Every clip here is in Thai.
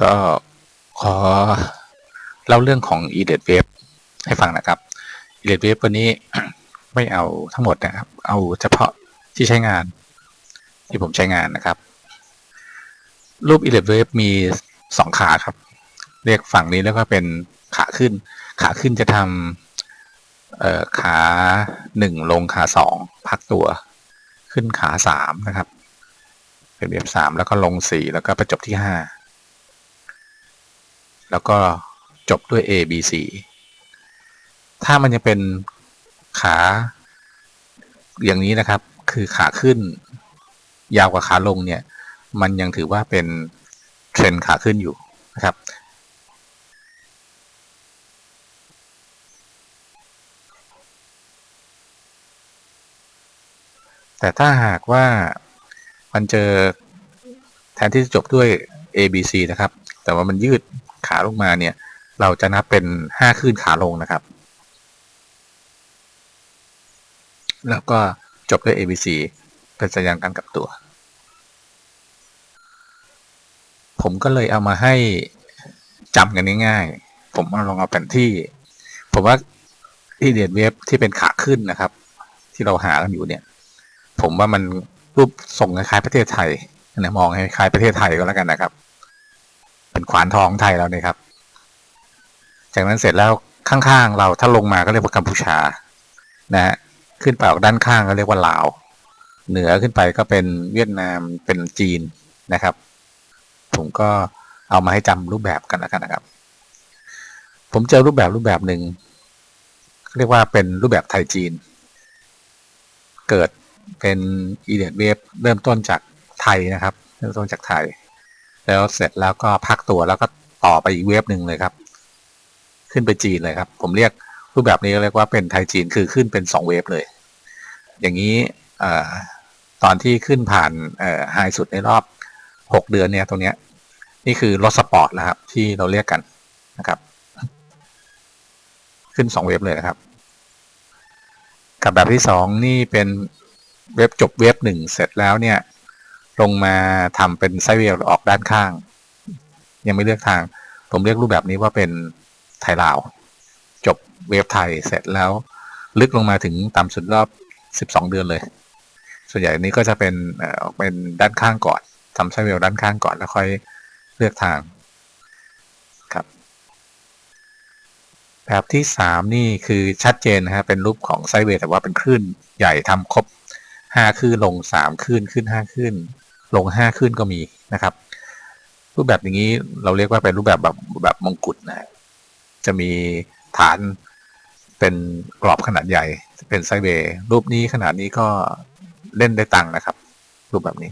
ก็ขอเล่าเรื่องของ e d e t Web ให้ฟังนะครับ e d e t Web วันนี้ไม่เอาทั้งหมดนะครับ เอาเฉพาะที่ใช้งาน ที่ผมใช้งานนะครับ รูป e d e t Web มีสองขาครับ เรียกฝั่งนี้แล้วก็เป็นขาขึ้น ขาขึ้นจะทำขาหนึ่งลงขาสองพักตัว ขึ้นขาสามนะครับเป็นเว็บสามแล้วก็ลงสี่แล้วก็ไปจบที่ห้า แล้วก็จบด้วย A B C ถ้ามันยังเป็นขา อย่างนี้นะครับ คือขาขึ้น ยาวกว่าขาลงเนี่ย มันยังถือว่าเป็นเทรนขาขึ้นอยู่นะครับ แต่ถ้าหากว่ามันเจอแทนที่จะจบด้วย A B C นะครับ แต่ว่ามันยืด ขาลงมาเนี่ย เราจะนับเป็นห้าขึ้นขาลงนะครับ แล้วก็จบด้วย ABC เป็นสัญญาณการกลับตัว ผมก็เลยเอามาให้จำกันง่ายๆ ผมลองเอาแผนที่ ผมว่าที่เดียนเว็บที่เป็นขาขึ้นนะครับ ที่เราหากันอยู่เนี่ย ผมว่ามันรูปส่งคล้ายประเทศไทยนะมองคล้ายประเทศไทยก็แล้วกันนะครับ เป็นขวานทองไทยแล้วนี่ครับ จากนั้นเสร็จแล้วข้างๆเราถ้าลงมาก็เรียกว่ากัมพูชา นะฮะขึ้นไปออกด้านข้างก็เรียกว่าลาว เหนือขึ้นไปก็เป็นเวียดนามเป็นจีนนะครับ ผมก็เอามาให้จำรูปแบบกันแล้วกันนะครับ ผมเจอรูปแบบรูปแบบหนึ่งเรียกว่าเป็นรูปแบบไทยจีน เกิดเป็นอีเดียเวฟเริ่มต้นจากไทยนะครับ เริ่มต้นจากไทย แล้วเสร็จแล้วก็พักตัวแล้วก็ต่อไปอีกเว็บหนึ่งเลยครับ ขึ้นไปจีนเลยครับ ผมเรียกรูปแบบนี้เรียกว่าเป็นไทยจีนคือขึ้นเป็น2เวฟเลย อย่างนี้ตอนที่ขึ้นผ่านไฮสุดในรอบ 6 เดือนเนี่ยตรงเนี้ยนี่คือรถสปอร์ตแล้วครับ ที่เราเรียกกันนะครับ ขึ้น 2 เว็บเลยนะครับ กับแบบที่ 2 นี่เป็นเว็บจบเว็บหนึ่งเสร็จแล้วเนี่ย ลงมาทำเป็นไซเวลออกด้านข้าง ยังไม่เลือกทาง ผมเรียกรูปแบบนี้ว่าเป็นไทยลาว จบเวฟไทยเสร็จแล้ว ลึกลงมาถึงต่ำสุดรอบ 12 เดือนเลย ส่วนใหญ่นี้ก็จะเป็นออกเป็นด้านข้างก่อนทำไซเวลด้านข้างก่อนแล้วค่อยเลือกทางครับแบบที่ 3 นี่คือชัดเจนนะฮะเป็นรูปของไซเวลแต่ว่าเป็นคลื่นใหญ่ทำครบ5คลื่นลง 3คลื่นขึ้น 5คลื่น ลงห้าขึ้นก็มีนะครับ รูปแบบอย่างนี้เราเรียกว่าเป็นรูปแบบแบบแบบมงกุฎนะจะมีฐานเป็นกรอบขนาดใหญ่ เป็นไซเบย์รูปนี้ขนาดนี้ก็เล่นได้ตังนะครับ รูปแบบนี้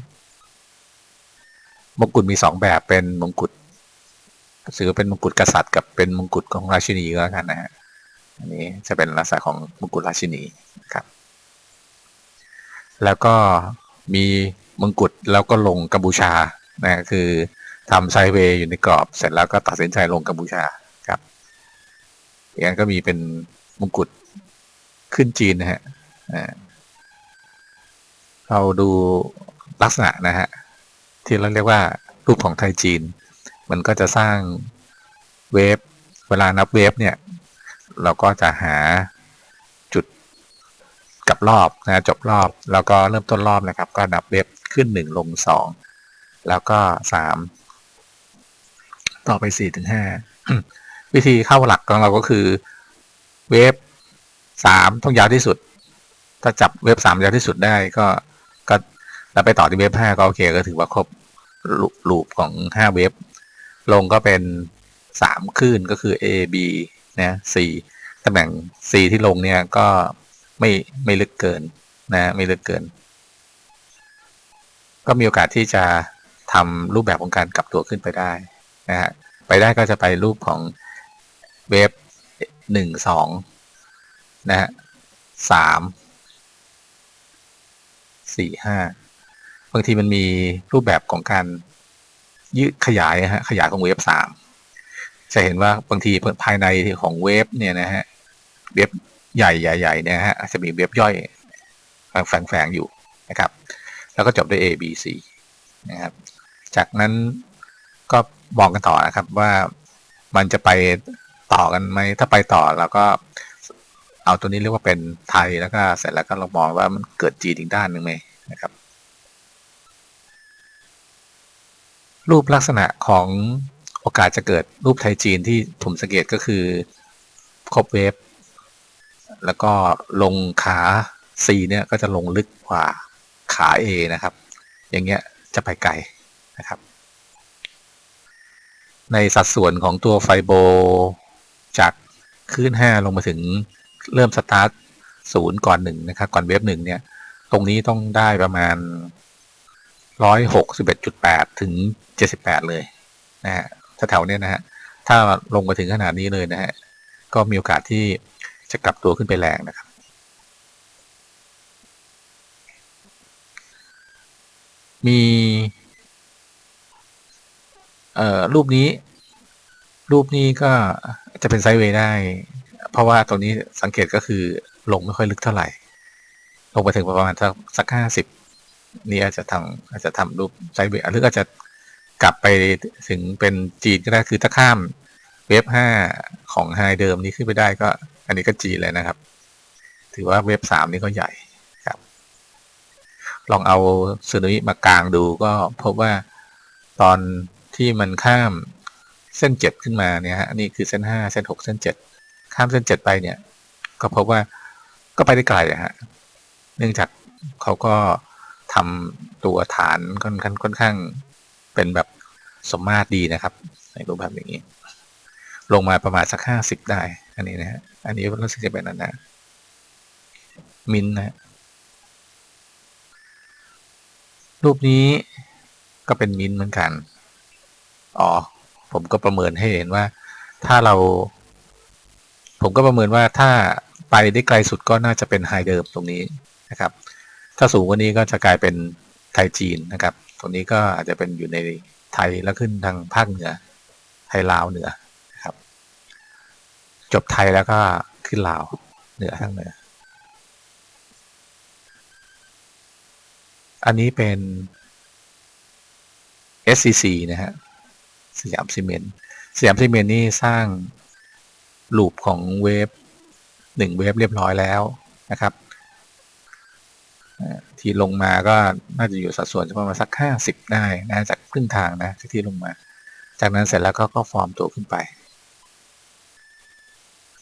มงกุฎมีสองแบบเป็นมงกุฎถือเป็นมงกุฎกษัตริย์กับเป็นมงกุฎของราชินีก็แล้วกันนะฮะอันนี้จะเป็นลักษณะของมงกุฎราชินีนะครับ แล้วก็มี มงกุฎแล้วก็ลงกัมพูชานะคือทำไซเวย์อยู่ในกรอบเสร็จแล้วก็ตัดสินใจลงกัมพูชาครับอย่างนั้นก็มีเป็นมงกุฎขึ้นจีนนะฮะเราดูลักษณะนะฮะที่เราเรียกว่ารูปของไทยจีน มันก็จะสร้างเวฟเวลานับเวฟเนี่ยเราก็จะหาจุดกับรอบนะจบรอบ แล้วก็เริ่มต้นรอบนะครับ ก็นับเวฟ ขึ้นหนึ่งลงสองแล้วก็สามต่อไปสี่ถึงห้าวิธีเข้าหลักของเราก็คือเวฟสามต้องยาวที่สุด ถ้าจับเวฟสามยาวที่สุดได้ก็ก็แล้วไปต่อที่เวฟห้าก็โอเคก็ถือว่าครบลูปของห้าเวฟลงก็เป็นสามคลื่นก็คือ A B นะ C ตำแหน่ง C ที่ลงเนี่ยก็ไม่ไม่ลึกเกินนะไม่ลึกเกิน ก็มีโอกาสที่จะทำรูปแบบของการกลับตัวขึ้นไปได้นะฮะไปได้ก็จะไปรูปของเวฟหนึ่งสองนะฮะสามสี่ห้าบางทีมันมีรูปแบบของการยืดขยายฮะขยายของเวฟสามจะเห็นว่าบางทีภายในของเวฟเนี่ยนะฮะเวฟใหญ่ใหญ่ๆเนี่ยฮะจะมีเวฟย่อยแฝงๆอยู่นะครับ แล้วก็จบด้วย A B C นะครับ จากนั้นก็บอกกันต่อนะครับว่ามันจะไปต่อกันไหมถ้าไปต่อเราก็เอาตัวนี้เรียกว่าเป็นไทยแล้วก็เสร็จแล้วก็เรามองว่ามันเกิดจีนอีกด้านหนึ่งไหมนะครับ รูปลักษณะของโอกาสจะเกิดรูปไทยจีนที่ผมสังเกตก็คือครบเวฟแล้วก็ลงขา C เนี่ยก็จะลงลึกกว่า ขา A นะครับ อย่างเงี้ยจะไปไกลนะครับ ในสัดส่วนของตัวไฟโบจากคลื่น 5 ลงมาถึงเริ่มสตาร์ทศูนย์ก่อนหนึ่งนะครับ ก่อนเวฟหนึ่งเนี่ย ตรงนี้ต้องได้ประมาณ161.8ถึง78เลยนะฮะแถวๆเนี้ยนะฮะ ถ้าลงมาถึงขนาดนี้เลยนะฮะ ก็มีโอกาสที่จะกลับตัวขึ้นไปแรงนะครับ มี เอ่อ รูปนี้ รูปนี้ก็จะเป็นไซด์เวย์ได้ เพราะว่าตรงนี้สังเกตก็คือลงไม่ค่อยลึกเท่าไหร่ ลงไปถึงประมาณสักสักห้าสิบนี่อาจจะทำอาจจะทำรูปไซด์เวย์หรืออาจจะกลับไปถึงเป็นจีนก็ได้คือถ้าข้ามเวฟห้าของไฮเดิมนี้ขึ้นไปได้ก็ อันนี้ก็จีนเลยนะครับ ถือว่าเวฟสามนี่ก็ใหญ่ ลองเอาสึนามิมากลางดูก็พบว่าตอนที่มันข้ามเส้นเจ็ดขึ้นมาเนี่ยฮะนี่คือเส้นห้าเส้นหกเส้นเจ็ดข้ามเส้นเจ็ดไปเนี่ย ก็พบว่าก็ไปได้ไกลอะฮะเนื่องจากเขาก็ทำตัวฐานค่อนข้างค่อนข้างเป็นแบบสมมาตรดีนะครับในรูปแบบอย่างนี้ ลงมาประมาณสักห้าสิบได้ อันนี้นะฮะอันนี้รู้สึกจะเป็นอันนะมินนะ รูปนี้ก็เป็นมินเหมือนกัน อ๋อ ผมก็ประเมินให้เห็นว่า ถ้าเรา ผมก็ประเมินว่าถ้าไปได้ไกลสุดก็น่าจะเป็นไฮเดิมตรงนี้นะครับ ถ้าสูงกว่านี้ก็จะกลายเป็นไทยจีนนะครับ ตรงนี้ก็อาจจะเป็นอยู่ในไทยแล้วขึ้นทางภาคเหนือ ไทยลาวเหนือนะครับ จบไทยแล้วก็ขึ้นลาวเหนือทางเหนือ อันนี้เป็น SCC นะฮะสยามซีเมนต์สยามซีเมนต์นี่สร้างลูปของเวฟหนึ่งเวฟเรียบร้อยแล้วนะครับ ที่ลงมาก็น่าจะอยู่สัดส่วนประมาณสักห้าสิบได้นะจากครึ่งทางนะที่ลงมา จากนั้นเสร็จแล้วก็ก็ฟอร์มตัวขึ้นไป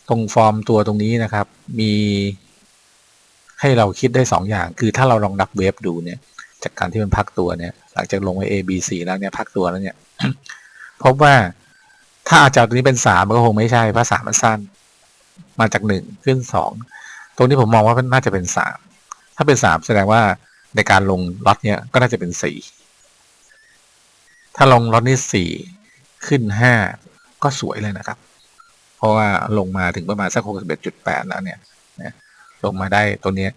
ตรงฟอร์มตัวตรงนี้นะครับ มี ให้เราคิดได้สองอย่าง คือถ้าเราลองนับเวฟดูเนี่ย จากการที่มันพักตัวเนี่ย หลังจากลงไป A B C แล้วเนี่ยพักตัวแล้วเนี่ยพบว่าถ้าอาจารย์ตัวนี้เป็นสามมันก็คงไม่ใช่เพราะสามมันสั้น มาจากหนึ่งขึ้นสองตรงนี้ผมมองว่าน่าจะเป็นสามถ้าเป็นสามแสดงว่าในการลงล็อตเนี่ยก็น่าจะเป็นสี่ถ้าลงล็อตนี้สี่ขึ้นห้าก็สวยเลยนะครับ เพราะว่าลงมาถึงประมาณสักหกสิบเอ็ดจุดแปดแล้วเนี่ย ลงมาได้ตัวนี้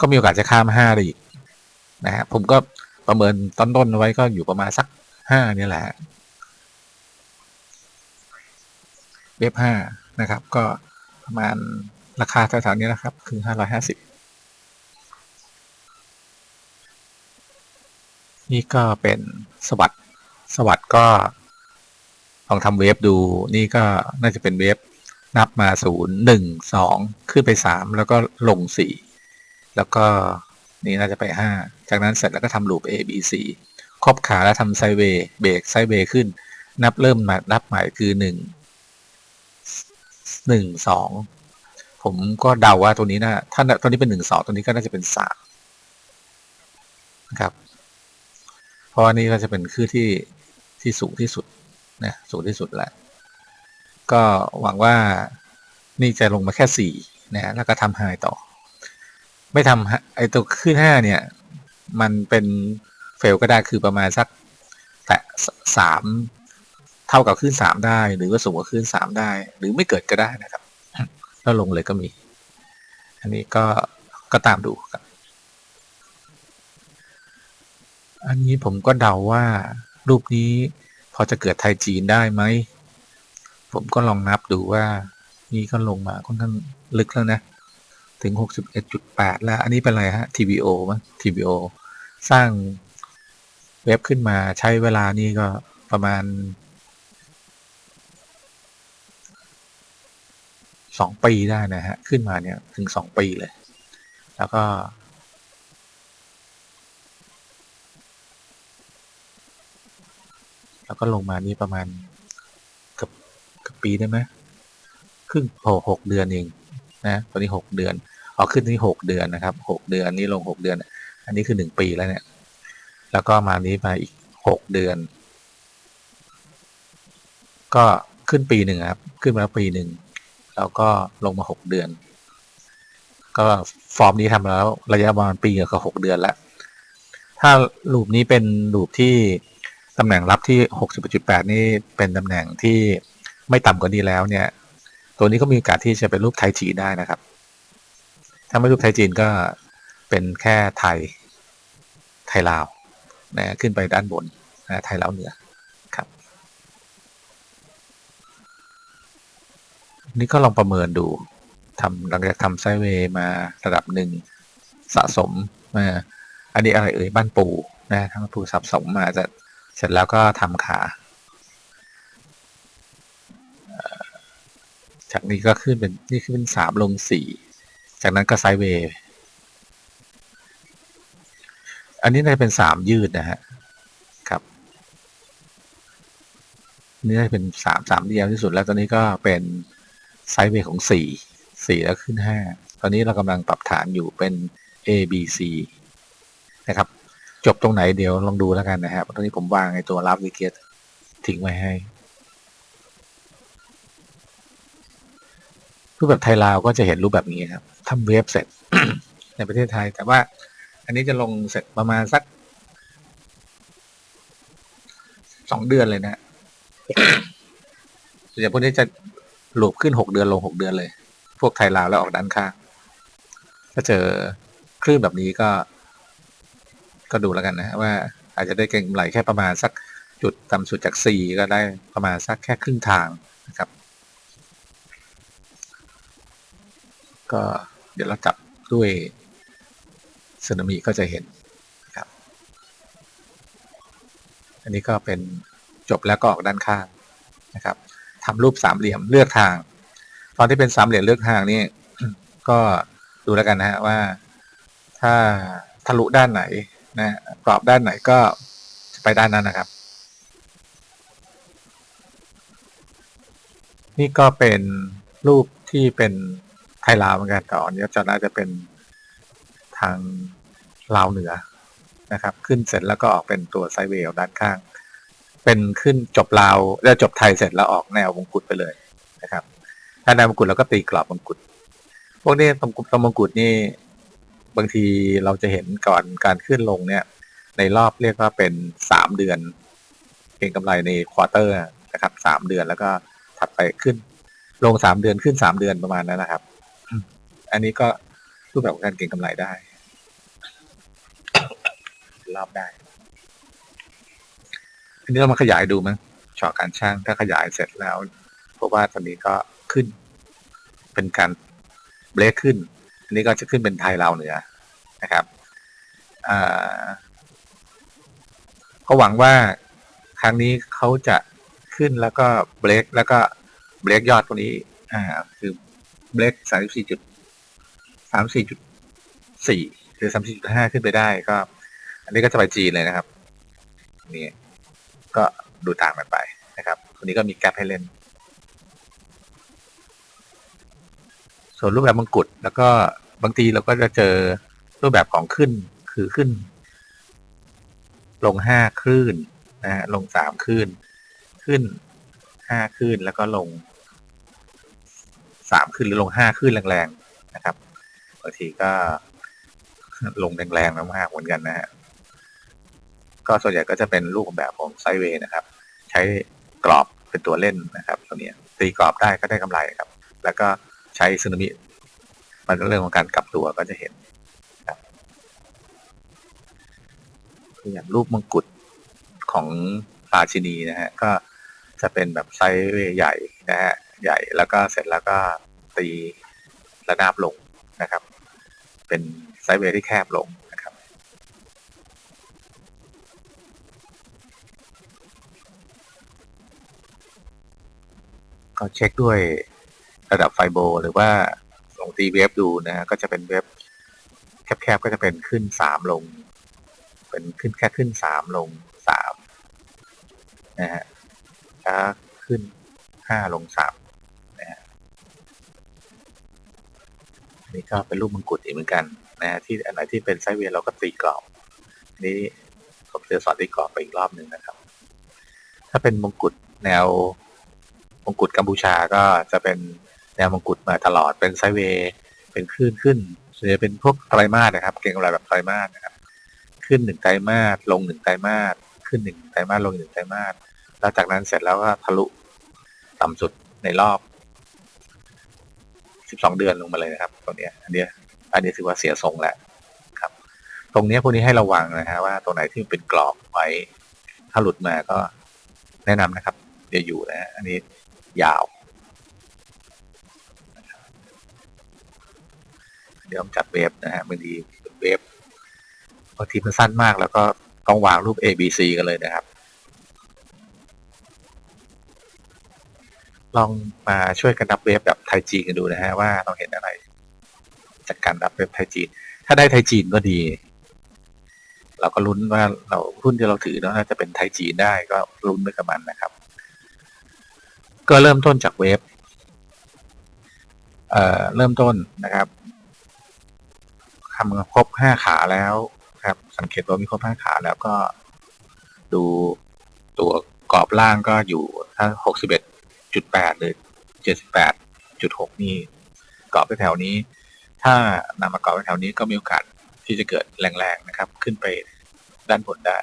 ก็มีโอกาสจะข้ามห้าได้อีกนะฮะผมก็ประเมินต้นๆไว้ก็อยู่ประมาณสักห้านี่แหละเว็บห้านะครับ ก็ประมาณราคาแถวๆนี้นะครับ คือห้าร้อยห้าสิบนี่ก็เป็นสวัสดสวัสดก็ลองทำเวฟดู นี่ก็น่าจะเป็นเวฟ นับมาศูนย์หนึ่งสองขึ้นไปสามแล้วก็ลงสี่แล้วก็นี่น่าจะไปห้าจากนั้นเสร็จแล้วก็ทำลูป A B C ครอบขาแล้วทำไซเวย์เบรกไซเวย์ขึ้น นับเริ่มมานับใหม่คือหนึ่งหนึ่งสองผมก็เดาว่าตัวนี้นะถ้าตัวนี้เป็นหนึ่งสองตัวนี้ก็น่าจะเป็นสามนะครับเพราะว่านี่ก็จะเป็นคือที่ที่สูงที่สุดนะสูงที่สุดแหละ ก็หวังว่านี่จะลงมาแค่สี่นะแล้วก็ทำไฮต่อ ไม่ทำไอตัวขึ้นห้าเนี่ย มันเป็นเฟลก็ได้คือประมาณสักแต่สามเท่ากับขึ้นสามได้ หรือว่าสูงกว่าขึ้นสามได้ หรือไม่เกิดก็ได้นะครับ แล้วลงเลยก็มี อันนี้ก็ก็ตามดูครับ อันนี้ผมก็เดาว่ารูปนี้พอจะเกิดไทยจีนได้ไหม ผมก็ลองนับดูว่านี่ก็ลงมาค่อนข้างลึกแล้วนะ ถึง 61.8 แล้ว อันนี้เป็นอะไรฮะ TBO มั้ง TBO สร้างเว็บขึ้นมาใช้เวลานี่ก็ประมาณ 2 ปีได้นะฮะ ขึ้นมาเนี่ยถึง 2 ปีเลย แล้วก็แล้วก็ลงมานี่ประมาณ ปีได้ไหมครึ่งโหหกเดือนเองนะตอนนี้หกเดือนเอาขึ้นที่หกเดือนนะครับหกเดือนนี่ลงหกเดือน อันนี้คือหนึ่งปีแล้วเนี่ย แล้วก็มานี้มาอีกหกเดือน ก็ขึ้นปีหนึ่งครับ ขึ้นมาแล้วปีหนึ่งแล้วก็ลงมาหกเดือน ก็ฟอร์มนี้ทำแล้วระยะประมาณปีกับหกเดือนแล้วถ้าลูปนี้เป็นลูปที่ตำแหน่งรับที่หกสิบจุดแปดนี่เป็นตำแหน่งที่ ไม่ต่ำกว่านี้แล้วเนี่ย ตัวนี้ก็มีโอกาสที่จะเป็นรูปไทยจีนได้นะครับ ถ้าไม่รูปไทยจีนก็เป็นแค่ไทยไทยลาวนะขึ้นไปด้านบนนะไทยลาวเหนือครับ นี่ก็ลองประเมินดูทำหลังจากทำไซเวย์มาระดับหนึ่งสะสมมาอันนี้อะไรเอ่ยบ้านปูนะทั้งปูสะสมมาจะเสร็จแล้วก็ทำขา จากนี้ก็ขึ้นเป็นนี่ขึ้นเป็นสามลงสี่จากนั้นก็ไซเวย์อันนี้น่าจะเป็นสามยืดนะฮะครับนี่น่าจะเป็นสามสามเดียวที่สุดแล้วตอนนี้ก็เป็นไซเวย์ของสี่สี่แล้วขึ้นห้าตอนนี้เรากำลังปรับฐานอยู่เป็น A B C นะครับ จบตรงไหนเดี๋ยวลองดูแล้วกันนะครับตอนนี้ผมวางไอ้ตัวรับวิกเก็ตทิ้งไว้ให้ รูปแบบไทยลาวก็จะเห็นรูปแบบนี้ครับทำเว็บเสร็จในประเทศไทย แต่ว่า อันนี้จะลงเสร็จประมาณสักสองเดือนเลยนะส่วนใหญ่พวกนี้จะหลบขึ้นหกเดือนลงหกเดือนเลย พวกไทยลาวแล้วออกด้านข้าง ถ้าเจอคลื่นแบบนี้ก็ ก็ดูแล้วกันนะว่าอาจจะได้เก่งกำไรแค่ประมาณสักจุดต่ำสุดจากสี่ก็ได้ประมาณสักแค่ครึ่งทางนะครับ ก็เดี๋ยวเราจับด้วยสึนามิก็จะเห็นครับ อันนี้ก็เป็นจบแล้วก็ออกด้านข้างนะครับทำรูปสามเหลี่ยมเลือกทาง ตอนที่เป็นสามเหลี่ยมเลือกทางนี่ก็ดูแล้วกันนะฮะว่า ถ้าทะลุด้านไหนนะกรอบด้านไหนก็ไปด้านนั้นนะครับ นี่ก็เป็นรูปที่เป็น ไทยลาวเหมือนกันแต่อันนี้จะน่าจะเป็นทางลาวเหนือนะครับ ขึ้นเสร็จแล้วก็ออกเป็นตัวไซเวย์ออกด้านข้าง เป็นขึ้นจบลาวแล้วจบไทยเสร็จแล้วออกแนวมงกุฎไปเลยนะครับ ถ้าแนวมงกุฎเราก็ตีกรอบมงกุฎพวกนี้ตรงตรงมงกุฎนี่บางทีเราจะเห็นก่อนการขึ้นลงเนี่ย ในรอบเรียกว่าเป็นสามเดือนเก็งกำไรในควอเตอร์นะครับสามเดือนแล้วก็ถัดไปขึ้นลงสามเดือนขึ้นสามเดือนประมาณนั้นนะครับ อันนี้ก็รูปแบบของการเก็งกำไรได้ รอบได้ อันนี้เรามาขยายดูมั้งช็อตการช่างถ้าขยายเสร็จแล้วเพราะว่าตอนนี้ก็ขึ้น เป็นการเบรกขึ้น อันนี้ก็จะขึ้นเป็นไทยลาวเหนือนะครับอ่าก็หวังว่าครั้งนี้เขาจะขึ้นแล้วก็เบรกแล้วก็เบรกยอดตรงนี้ อ่า คือเบรกสามสิบสี่จุด สามสี่จุดสี่หรือสามสี่จุดห้าขึ้นไปได้ก็ อันนี้ก็จะไปจีนเลยนะครับนี่ก็ดูต่ามกันไปนะครับคนนี้ก็มีแกลบให้เล่น ส่วนรูปแบบมังกรแล้วก็บางทีเราก็จะเจอรูปแบบของขึ้นคือขึ้น ลงห้าคลื่นนะฮะลงสามคลื่น ขึ้นห้าคลื่นแล้วก็ลงสามคลื่นหรือลงห้าคลื่นแรงๆนะครับ บางทีก็ลงแรงๆมากๆเหมือนกันนะฮะก็ส่วนใหญ่ก็จะเป็นรูปแบบของไซเวย์นะครับ ใช้กรอบเป็นตัวเล่นนะครับตัวนี้ตีกรอบได้ก็ได้กำไรครับ แล้วก็ใช้ซึนามิมันเรื่องของการกลับตัวก็จะเห็นอย่างรูปมงกุฎของราชินีนะฮะก็จะเป็นแบบไซเวย์ใหญ่นะฮะใหญ่แล้วก็เสร็จแล้วก็ตีระนาบลงนะครับ เป็นไซด์เวย์ที่แคบลงนะครับ ก็เช็คด้วยระดับไฟโบ หรือว่าลงตีเว็บดูนะฮะก็จะเป็นเว็บแคบๆก็จะเป็นขึ้นสามลง เป็นขึ้นแค่ขึ้นสามลงสามนะฮะถ้าขึ้นห้าลงสามนะฮะอันนี่ ก็เป็นรูปมงกุฎอีกเหมือนกันนะฮะที่อันไหนที่เป็นไซเวย์เราก็ตีกรอบนี้ผมจะสอนตีกรอบไปอีกรอบหนึ่งนะครับ ถ้าเป็นมงกุฎแนวมงกุฎกัมพูชาก็จะเป็นแนวมงกุฎมาตลอดเป็นไซเวย์เป็นคลื่นขึ้นส่วนใหญ่เป็นพวกไตรมาสนะครับ เก่งกำไรแบบไตรมาสนะครับ ขึ้นหนึ่งไตรมาสลงหนึ่งไตรมาสขึ้นหนึ่งไตรมาสลงหนึ่งไตรมาสแล้วจากนั้นเสร็จแล้วก็ทะลุต่ำสุดในรอบ 12เดือนลงมาเลยนะครับตรงเนี้ยอันเนี้ยอันนี้ถือว่าเสียทรงแหละครับ ตรงเนี้ยพวกนี้ให้ระวังนะฮะว่าตรงไหนที่มันเป็นกรอบไว้ ถ้าหลุดมาก็แนะนำนะครับเดี๋ยวอยู่นะ อันนี้ยาว เดี๋ยวจัดเวฟนะฮะบางทีเวฟบางทีมันสั้นมากแล้วก็ต้องวางรูป A B C กันเลยนะครับ ลองมาช่วยกันนับเวฟแบบไทยจีนกันดูนะฮะว่าเราเห็นอะไร จากการนับเวฟไทยจีน ถ้าได้ไทยจีนก็ดี เราก็ลุ้นว่าเราหุ้นที่เราถือเนาะน่าจะเป็นไทยจีนได้ก็ลุ้นไปกับมันนะครับ ก็เริ่มต้นจากเวฟเอ่อเริ่มต้นนะครับทำครบห้าขาแล้วครับ สังเกตตัวมีครบห้าขาแล้วก็ดูตัวกรอบล่างก็อยู่ถ้าหกสิบเอ็ด จุดแปดหรือเจ็ดสิบแปดจุดหกนี่เกรอบแถวนี้ ถ้านำมาเกรอบแถวนี้ก็มีโอกาสที่จะเกิดแรงๆนะครับ ขึ้นไปด้านบนได้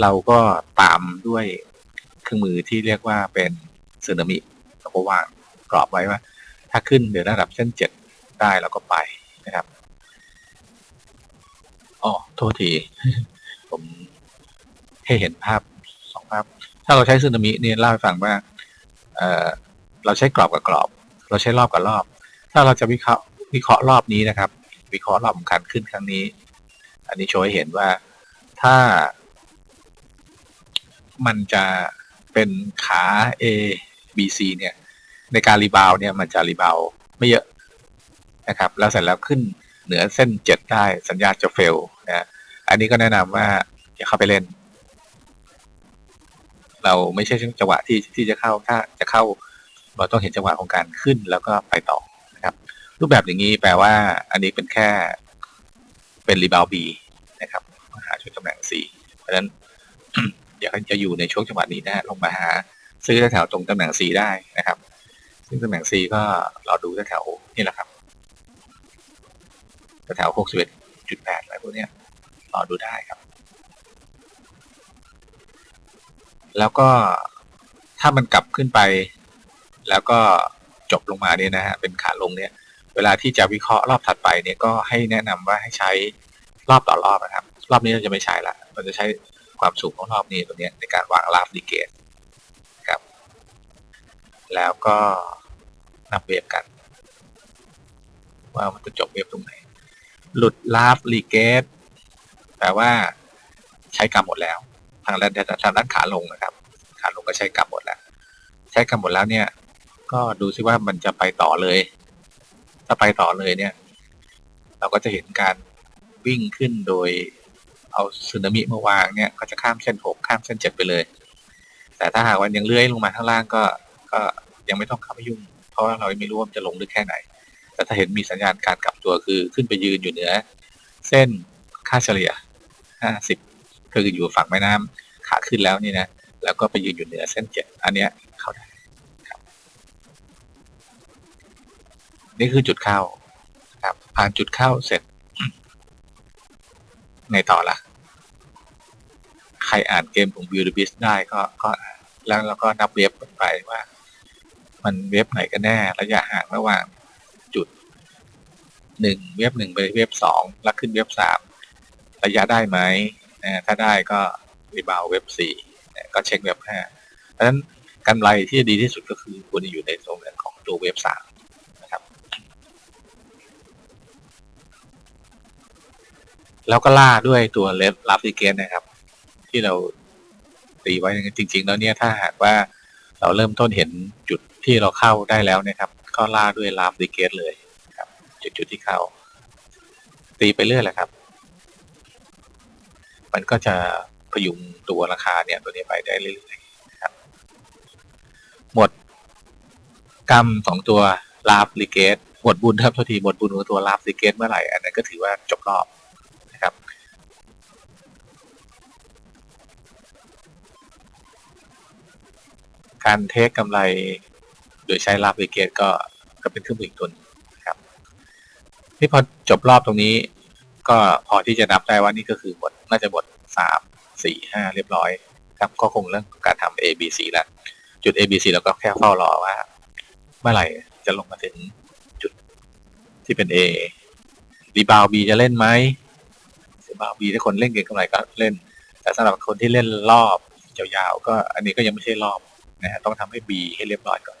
เราก็ตามด้วยเครื่องมือที่เรียกว่าเป็นสึนามิเราก็วางกรอบไว้ว่า ถ้าขึ้นเหนือระดับเส้นเจ็ดได้เราก็ไปนะครับอ๋อโทษที ผมให้เห็นภาพสองภาพ ถ้าเราใช้สึนามิเนี่ยเล่าให้ฟังว่าเออเราใช้กรอบกับกรอบ เราใช้รอบกับรอบ ถ้าเราจะวิเคราะห์วิเคราะห์รอบนี้นะครับ วิเคราะห์รอบสำคัญขึ้นครั้งนี้ อันนี้โชว์ให้เห็นว่าถ้า มันจะเป็นขา A B C เนี่ย ในการรีบาวเนี่ยมันจะรีบาวไม่เยอะนะครับ แล้วเสร็จแล้วขึ้นเหนือเส้นเจ็ดได้สัญญาณจะเฟลนะอันนี้ก็แนะนำว่าอย่าเข้าไปเล่น เราไม่ใช่จังหวะที่ที่จะเข้าถ้าจะเข้า เราต้องเห็นจังหวะของการขึ้นแล้วก็ไปต่อนะครับ รูปแบบอย่างนี้แปลว่าอันนี้เป็นแค่เป็นรีบาวบีนะครับหาช่วงตำแหน่งสี่เพราะฉะนั้นอยากจะอยู่ในช่วงจังหวะนี้นะลงมาหา ซื้อแถวตรงตำแหน่ง C ได้นะครับ ซึ่งตำแหน่ง C ก็เราดูแถวนี่แหละครับแถว61.8อะไรพวกนี้ยรอดูได้ครับ แล้วก็ถ้ามันกลับขึ้นไป แล้วก็จบลงมาเนี่ยนะฮะเป็นขาลงเนี่ย เวลาที่จะวิเคราะห์รอบถัดไปเนี่ยก็ให้แนะนำว่าให้ใช้รอบต่อรอบนะครับ รอบนี้เราจะไม่ใช้ละเราจะใช้ความสูงของรอบนี้ตัวเนี้ยในการวางลาฟดีเกตครับ แล้วก็นับเวฟกัน ว่ามันจะจบเวฟตรงไหน หลุดลาฟลีเกตแปลว่าใช้กรรมหมดแล้วางด้านทางด้านขาลงนะครับ ขาลงก็ใช้กรรมหมดแล้ว ใช้กรรมหมดแล้วเนี่ย ก็ดูซิว่ามันจะไปต่อเลย ถ้าไปต่อเลยเนี่ย เราก็จะเห็นการวิ่งขึ้นโดยเอาสึนามิมาวางเนี่ย ก็จะข้ามเส้นหกข้ามเส้นเจ็ดไปเลย แต่ถ้าหากวันยังเลื้อยลงมาข้างล่างก็ก็ยังไม่ต้องเข้าไปยุ่ง เพราะเราไม่รู้ว่ามันจะลงลึกแค่ไหน แต่ถ้าเห็นมีสัญญาณการกลับตัวคือขึ้นไปยืนอยู่เหนือ เส้นค่าเฉลี่ยห้าสิบ คืออยู่ฝั่งแม่น้ำขาขึ้นแล้วนี่นะแล้วก็ไปยืนอยู่เหนือเส้นเจ็ดอันเนี้ยเข้าได้ครับนี่คือจุดเข้าครับผ่านจุดเข้าเสร็จไงต่อละใครอ่านเกมของ b u i l d b i s ได้ก็ก็แล้วเราก็นับเว็บไปว่า มันเว็บไหนกันแน่ ระยะห่างระหว่างจุดหนึ่งเว็บหนึ่งไปเว็บสองแล้วขึ้นเว็บสามระยะได้ไหม นะถ้าได้ก็รีบาวเว็บสี่ก็เช็คเว็บห้าเพราะฉะนั้นกำไรที่ดีที่สุดก็คือควรจะอยู่ในโซนของตัวเว็บสามนะครับ แล้วก็ล่าด้วยตัวเลฟลาฟิเกนนะครับ ที่เราตีไว้จริง ๆ แล้วเนี่ยถ้าหากว่าเราเริ่มต้นเห็นจุดที่เราเข้าได้แล้วนะครับ ก็ล่าด้วยลาฟดิเกตเลยครับ จุดจุดที่เข้า ตีไปเรื่อยแหละครับ มันก็จะพยุงตัวราคาเนี่ยตัวนี้ไปได้เรื่อยๆนะครับ หมดกรรมของตัวลาฟดิเกตหมดบุญครับโทษทีหมดบุญของตัวลาฟดิเกตเมื่อไหร่ อันนั้นก็ถือว่าจบรอบนะครับ การเทคกำไรโดยใช้ลาฟดิเกตก็ก็เป็นเครื่องมืออีกตัวนึงนะครับนี่พอจบรอบตรงนี้ ก็พอที่จะนับได้ว่านี่ก็คือหมดน่าจะหมดสามสี่ห้าเรียบร้อยครับก็คงเรื่องการทำ A B C แล้วจุด A B C เราก็แค่เฝ้ารอว่า เมื่อไหร่จะลงมาถึงจุดที่เป็น A รีบาว B จะเล่นไหมรีบาว B ถ้าคนเล่นเก่งกำไรก็เล่น แต่สำหรับคนที่เล่นรอบยาวๆก็อันนี้ก็ยังไม่ใช่รอบนะฮะต้องทำให้ B ให้เรียบร้อยก่อน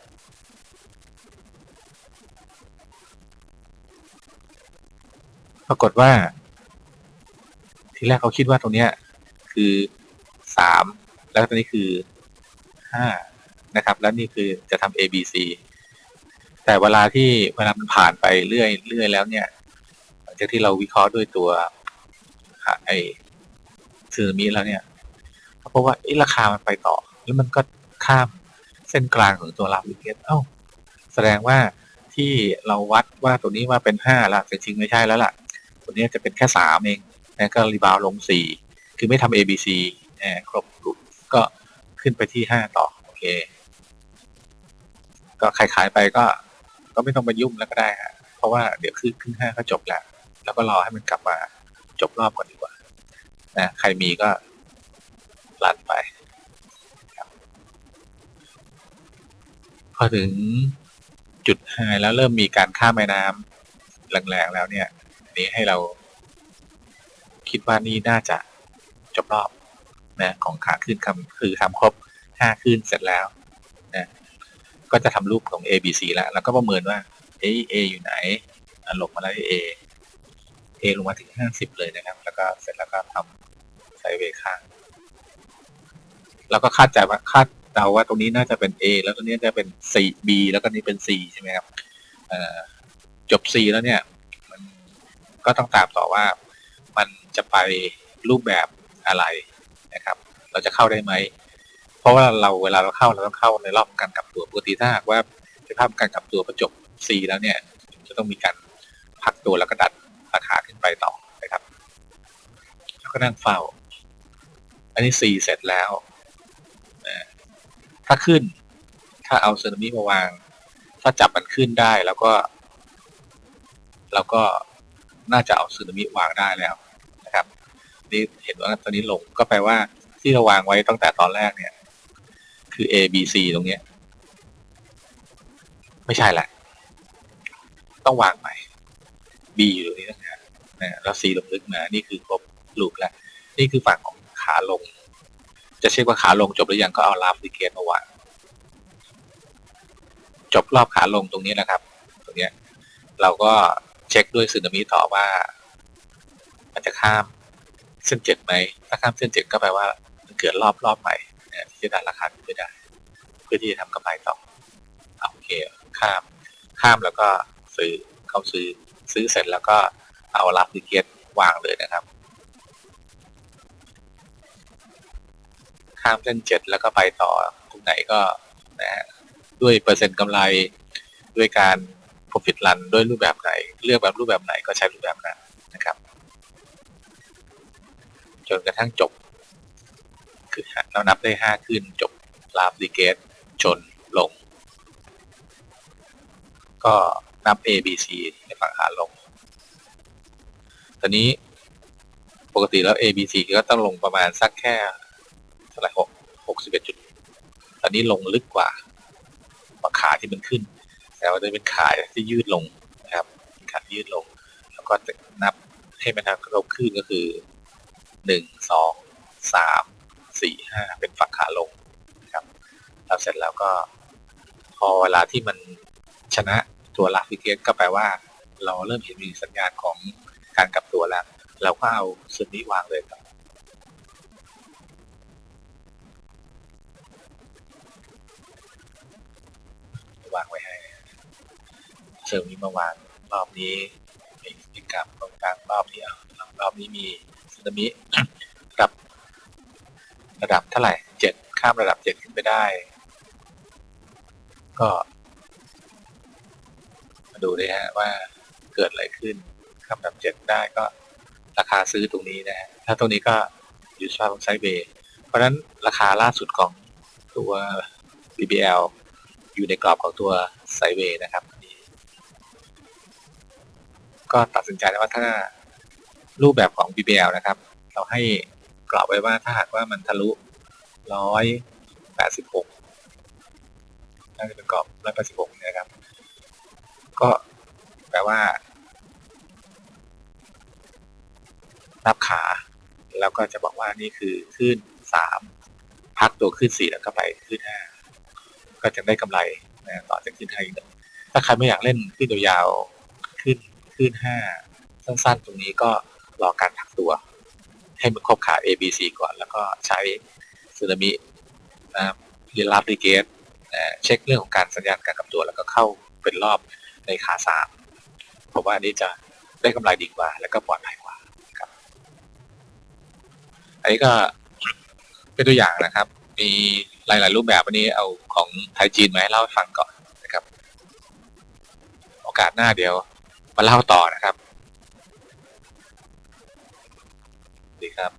ปรากฏว่า ทีแรกเขาคิดว่าตรงเนี้ยคือสามแล้วตรงนี้คือห้านะครับ แล้วนี่คือจะทำ A B C แต่เวลาที่เวลามันผ่านไปเรื่อยเรื่อยแล้วเนี่ย หลังจากที่เราวิเคราะห์ด้วยตัวไอซึนามิแล้วเนี่ยก็พบว่าไอ้ราคามันไปต่อ แล้วมันก็ข้ามเส้นกลางของตัวลาฟิเกตเอ้า แสดงว่าที่เราวัดว่าตัวนี้ว่าเป็นห้าละแต่จริงไม่ใช่แล้วล่ะ ตัวนี้จะเป็นแค่สามเอง นะก็รีบาวลงสี่คือไม่ทำ A B C เอ่อครบรก็ขึ้นไปที่ห้าต่อ โอเค ก็ขายๆไปก็ ก็ไม่ต้องไปยุ่งแล้วก็ได้ฮะเพราะว่าเดี๋ยวขึ้นขึ้นห้าก็จบแล้ว แล้วก็รอให้มันกลับมาจบรอบก่อนดีกว่า นะ ใครมีก็รันไปพอถึงจุดไฮแล้วเริ่มมีการข้ามแม่น้ำแรงๆแล้วเนี่ย อันนี้ให้เรา คิดว่านี่น่าจะจบรอบนะของขาขึ้นคำคือทำครบห้าขึ้นเสร็จแล้วนะก็จะทำรูปของ A B C แล้วแล้วก็ประเมินว่าเอ A อยู่ไหนลงมาแล้ว A A ลงมาถึงห้าสิบเลยนะครับ แล้วก็เสร็จแล้วก็ทำไซเวย์ข้างแล้วก็คาดใจว่าคาดเดาว่าตรงนี้น่าจะเป็น A แล้วตรงนี้จะเป็น C B แล้วก็นี้เป็น C ใช่ไหมครับจบ C แล้วเนี่ย มันก็ต้องตามต่อว่า มันจะไปรูปแบบอะไรนะครับ เราจะเข้าได้ไหม เพราะว่าเราเวลาเราเข้าเราต้องเข้าในรอบการกลับตัวปกติถ้าหากว่าในภาพการกลับตัวประจบ C แล้วเนี่ย จะต้องมีการพักตัวแล้วก็ดันราคาขึ้นไปต่อนะครับ แล้วก็นั่งเฝ้า อันนี้ C เสร็จแล้วนะถ้าขึ้น ถ้าเอาเซนามิมาวาง ถ้าจับมันขึ้นได้แล้วก็ แล้วก็ น่าจะเอาซึนามิวางได้แล้วนะครับนี่เห็นว่าตอนนี้ลงก็แปลว่าที่เราวางไว้ตั้งแต่ตอนแรกเนี่ย คือ A B C ตรงเนี้ย ไม่ใช่แหละ ต้องวางใหม่ B อยู่ตรงนี้นะฮะนะแล้ว C ลงลึกมานี่คือครบลูปแล้วนี่คือฝั่งของขาลง จะเช็คว่าขาลงจบหรือยังก็เอาลาฟดิเกตมาวางจบรอบขาลงตรงนี้นะครับ ตรงเนี้ย เราก็ เช็คด้วยสึนามิต่อว่า มันจะข้ามเส้นเจ็ดไหมถ้าข้ามเส้นเจ็ดก็แปลว่า มันเกิดรอบรอบใหม่ที่จะดันราคาขึ้นไปได้ เพื่อที่จะทำกำไรต่อโอเคข้าม ข้ามแล้วก็ซื้อเข้าซื้อซื้อเสร็จแล้วก็เอารับดิเกตวางเลยนะครับ ข้ามเส้นเจ็ดแล้วก็ไปต่อตรงไหนก็นะด้วยเปอร์เซ็นต์กำไรด้วยการ profit run ด้วยรูปแบบไหน เลือกแบบรูปแบบไหนก็ใช้รูปแบบนั้นนะครับ จนกระทั่งจบ คือเรานับได้ห้าขึ้นจบลาฟดิเกตชนลง ก็นับ A B C ในฝั่งขาลง ตอนนี้ปกติแล้ว A B C ก็ต้องลงประมาณสักแค่เท่าไหร่หกหกสิบเอ็ดจุด ตอนนี้ลงลึกกว่าขาที่มันขึ้น แต่ว่าจะเป็นขาที่ยืดลงนะครับขายืดลง แล้วก็จะนับให้มันทางเราขึ้นก็คือหนึ่งสองสามสี่ห้าเป็นฝั่งขาลงนะครับแล้วเสร็จแล้วก็พอเวลาที่มันชนะตัวลาฟิเกตก็แปลว่า เราเริ่มเห็นมีสัญญาณของการกลับตัวแล้ว เราก็เอาซึนี้วางเลยครับวางไว้ให้ เชิงนี้มาวางรอบนี้มีพฤติกรรมตรงกลางรอบนี้รอบนี้มีสึนามิระดับ ระดับเท่าไหร่เจ็ดข้ามระดับเจ็ดขึ้นไปได้ ก็ มาดูเลยฮะว่าเกิดอะไรขึ้นข้ามระดับเจ็ดได้ก็ราคาซื้อตรงนี้นะฮะถ้าตรงนี้ก็อยู่ช่วงไซเบย์เพราะฉะนั้นราคาล่าสุดของตัว BBL อยู่ในกรอบของตัวไซเวย์นะครับ ก็ตัดสินใจแล้วว่าถ้ารูปแบบของ BBL นะครับ เราให้กรอบไว้ว่าถ้าหากว่ามันทะลุร้อยแปดสิบหกน่าจะเป็นกรอบร้อยแปดสิบหกนะครับ ก็แปลว่านับขา แล้วก็จะบอกว่านี่คือขึ้นสามพักตัวขึ้นสี่แล้วก็ไปขึ้นห้าก็จะได้กำไรนะต่อจากขึ้นห้าอีกถ้าใครไม่อยากเล่นขึ้นยาวๆ ขึ้นขึ้นห้าสั้นๆ ตรงนี้ก็รอการพักตัว ให้มันครบขา A B C ก่อน แล้วก็ใช้สึนามินะเรียนรับรีเกตเช็คเรื่องของการสัญญาณการกลับตัว แล้วก็เข้าเป็นรอบในขาสามผมว่าอันนี้จะได้กำไรดีกว่า แล้วก็ปลอดภัยกว่าครับ อันนี้ก็เป็นตัวอย่างนะครับ มีหลาย ๆ รูปแบบวันนี้เอาของไทยจีนมาให้เล่าให้ฟังก่อนนะครับ โอกาสหน้าเดี๋ยว มาเล่าต่อนะครับดีครับ